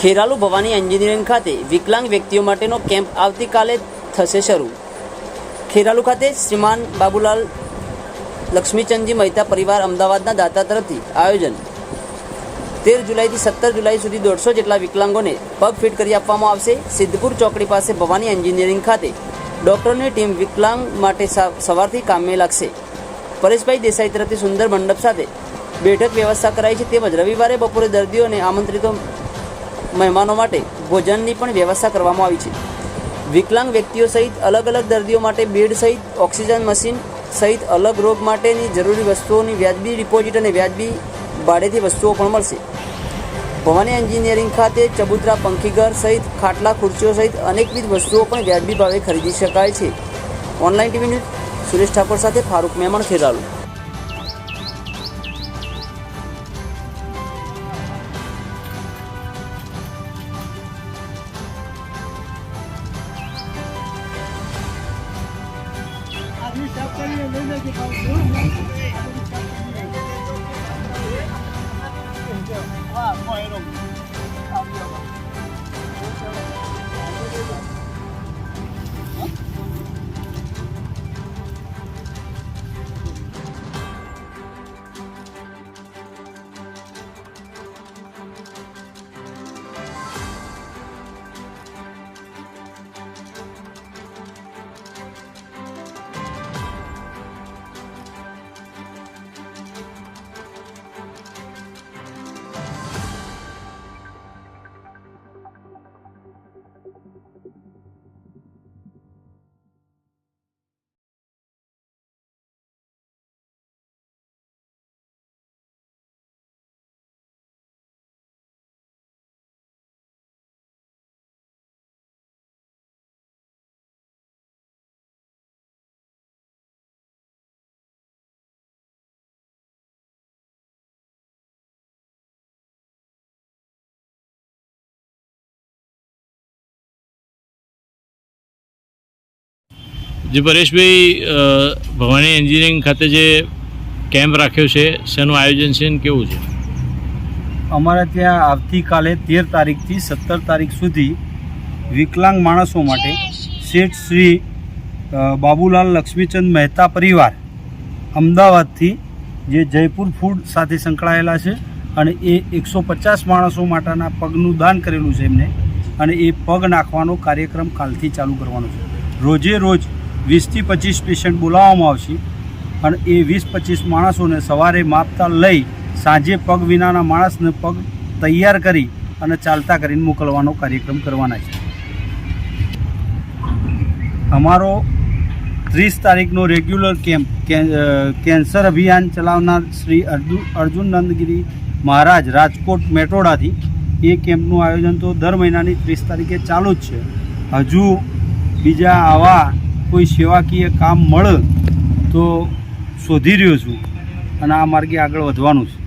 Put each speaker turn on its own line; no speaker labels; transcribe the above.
Kheralu Bhavani engineering ખાતે વિકલાંગ વ્યક્તિઓ માટેનો કેમ્પ આવતીકાલે થશે શરૂ. ખેરાલુ ખાતે શ્રીમાન બાબુલાલ લક્ષ્મીચંદજી મહેતા પરિવાર અમદાવાદના દાતા તરફથી આયોજન. તેર જુલાઈથી સત્તર જુલાઈ સુધી દોઢસો જેટલા વિકલાંગોને પગ ફિટ કરી આપવામાં આવશે. સિદ્ધપુર ચોકડી પાસે ભવાની એન્જિનિયરિંગ ખાતે ડૉક્ટરોની ટીમ વિકલાંગ માટે સવારથી કામે લાગશે. પરેશભાઈ દેસાઈ તરફથી સુંદર મંડપ સાથે બેઠક વ્યવસ્થા કરાઈ છે. તેમજ રવિવારે બપોરે દર્દીઓને આમંત્રિતો મહેમાનો માટે ભોજનની પણ વ્યવસ્થા કરવામાં આવી છે. વિકલાંગ વ્યક્તિઓ સહિત અલગ અલગ દર્દીઓ માટે બેડ સહિત ઓક્સિજન મશીન સહિત અલગ રોગ માટેની જરૂરી વસ્તુઓની વ્યાજબી ડિપોઝિટ અને વ્યાજબી ભાડેથી વસ્તુઓ પણ મળશે. ભવાની એન્જિનિયરિંગ ખાતે ચબુતરા પંખીઘર સહિત ખાટલા ખુરશીઓ સહિત અનેકવિધ વસ્તુઓ પણ વ્યાજબી ભાવે ખરીદી શકાય છે. Online TV news Suresh Thakor સાથે ફારૂક મહેમાન Kheralu. Beleza de calcinha, né?
જે પરેશભાઈ ભવાની એન્જિનિયરિંગ ખાતે જે કેમ્પ રાખ્યો છે, શેનું આયોજન છે ને કેવું છે?
અમારે ત્યાં આવતીકાલે તેર તારીખથી સત્તર તારીખ સુધી વિકલાંગ માણસો માટે શેઠ શ્રી બાબુલાલ લક્ષ્મીચંદ મહેતા પરિવાર અમદાવાદથી જે જયપુર ફૂડ સાથે સંકળાયેલા છે અને એ એકસો પચાસ માણસો માટેના પગનું દાન કરેલું છે એમને અને એ પગ નાખવાનો કાર્યક્રમ કાલથી ચાલુ કરવાનો છે. રોજે રોજ વીસથી પચીસ પેશન્ટ બોલાવવામાં આવશે. અને એ વીસ પચીસ માણસોને સવારે માપતા લઈ સાંજે પગ વિનાના માણસને પગ તૈયાર કરી અને ચાલતા કરીને મોકલવાનો કાર્યક્રમ કરવાના છે. અમારો ત્રીસ તારીખનો રેગ્યુલર કેમ્પ કેન્સર અભિયાન ચલાવનાર શ્રી અર્જુન અર્જુન નંદગીરી મહારાજ રાજકોટ મેટોડાથી એ કેમ્પનું આયોજન તો દર મહિનાની ત્રીસ તારીખે ચાલુ જ છે. હજુ બીજા આવા કોઈ સેવાકીય કામ મળે તો શોધી રહ્યો છું અને આ માર્ગે આગળ વધવાનું છે.